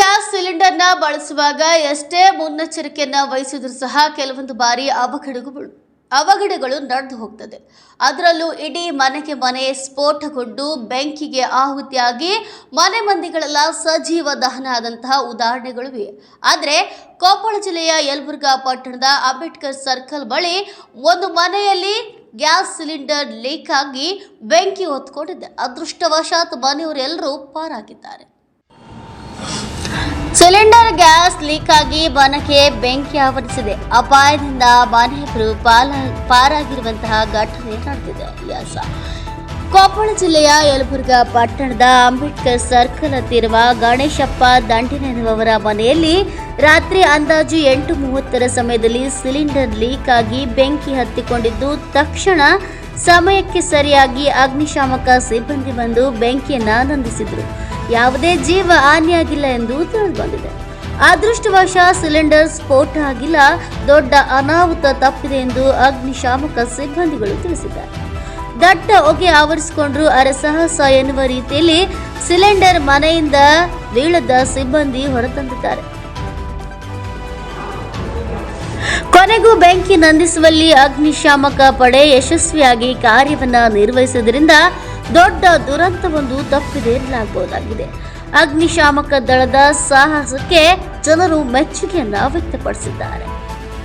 Gas ಸಿಲಿಂಡರ್ನ ಬಳಸುವಾಗ ಎಷ್ಟೇ ಮುನ್ನೆಚ್ಚರಿಕೆಯನ್ನ ವಹಿಸಿದ್ರು ಸಹ ಕೆಲವೊಂದು ಬಾರಿ ಅವಘಡಗಳು ಅವಘಡಗಳು ನಡೆದು ಹೋಗ್ತದೆ. ಅದರಲ್ಲೂ ಇಡೀ ಮನೆಗೆ ಮನೆ ಸ್ಫೋಟಗೊಂಡು ಬೆಂಕಿಗೆ ಆಹುತಿಯಾಗಿ ಮನೆ ಮಂದಿಗಳೆಲ್ಲ ಸಜೀವ ದಹನ ಆದಂತಹ ಉದಾಹರಣೆಗಳು ಇವೆ. ಆದರೆ ಕೊಪ್ಪಳ ಜಿಲ್ಲೆಯ ಯಲಬುರ್ಗಾ ಪಟ್ಟಣದ ಅಂಬೇಡ್ಕರ್ ಸರ್ಕಲ್ ಬಳಿ ಒಂದು ಮನೆಯಲ್ಲಿ ಗ್ಯಾಸ್ ಸಿಲಿಂಡರ್ ಲೀಕ್ ಆಗಿ ಬೆಂಕಿ ಹೊತ್ಕೊಂಡಿದೆ. ಅದೃಷ್ಟವಶಾತ್ ಮನೆಯವರೆಲ್ಲರೂ ಪಾರಾಗಿದ್ದಾರೆ. ಸಿಲಿಂಡರ್ ಗ್ಯಾಸ್ ಲೀಕ್ ಆಗಿ ಮನೆಗೆ ಬೆಂಕಿ ಆವರಿಸಿದೆ. ಅಪಾಯದಿಂದ ಮನೆಯವರು ಪಾಲ, ಪಾರಾಗಿರುವಂತಹ ಘಟನೆ ನಡೆದಿದೆ. ಕೊಪ್ಪಳ ಜಿಲ್ಲೆಯ ಯಲಬುರ್ಗಾ ಪಟ್ಟಣದ ಅಂಬೇಡ್ಕರ್ ಸರ್ಕಲ್ ಹತ್ತಿರುವ ಗಣೇಶಪ್ಪ ದಂಡಿನೆನ್ನುವವರ ಮನೆಯಲ್ಲಿ ರಾತ್ರಿ ಅಂದಾಜು ಎಂಟು ಮೂವತ್ತರ ಸಮಯದಲ್ಲಿ ಸಿಲಿಂಡರ್ ಲೀಕ್ ಆಗಿ ಬೆಂಕಿ ಹತ್ತಿಕೊಂಡಿದ್ದು, ತಕ್ಷಣ ಸಮಯಕ್ಕೆ ಸರಿಯಾಗಿ ಅಗ್ನಿಶಾಮಕ ಸಿಬ್ಬಂದಿ ಬಂದು ಬೆಂಕಿಯನ್ನು ನಂದಿಸಿದ್ರು. ಯಾವುದೇ ಜೀವ ಹಾನಿಯಾಗಿಲ್ಲ ಎಂದು ತಿಳಿದುಬಂದಿದೆ. ಅದೃಷ್ಟವಶ ಸಿಲಿಂಡರ್ ಸ್ಫೋಟ ಆಗಿಲ್ಲ, ದೊಡ್ಡ ಅನಾಹುತ ತಪ್ಪಿದೆ ಎಂದು ಅಗ್ನಿಶಾಮಕ ಸಿಬ್ಬಂದಿಗಳು ತಿಳಿಸಿದ್ದಾರೆ. ದಟ್ಟ ಹೊಗೆ ಆವರಿಸಿಕೊಂಡ್ರು ಅರಸಾಹಸ ಎನ್ನುವ ರೀತಿಯಲ್ಲಿ ಸಿಲಿಂಡರ್ ಮನೆಯಿಂದ ಬೀಳದ ಸಿಬ್ಬಂದಿ ಹೊರತಂದಿದ್ದಾರೆ. ಕೊನೆಗೂ ಬೆಂಕಿ ನಂದಿಸುವಲ್ಲಿ ಅಗ್ನಿಶಾಮಕ ಪಡೆ ಯಶಸ್ವಿಯಾಗಿ ಕಾರ್ಯವನ್ನು ನಿರ್ವಹಿಸುವುದರಿಂದ ದೊಡ್ಡ ದುರಂತವೊಂದು ತಪ್ಪಿದೆ ಎನ್ನಲಾಗಬಹುದಾಗಿದೆ. ಅಗ್ನಿಶಾಮಕ ದಳದ ಸಾಹಸಕ್ಕೆ ಜನರು ಮೆಚ್ಚುಗೆಯನ್ನ ವ್ಯಕ್ತಪಡಿಸಿದ್ದಾರೆ.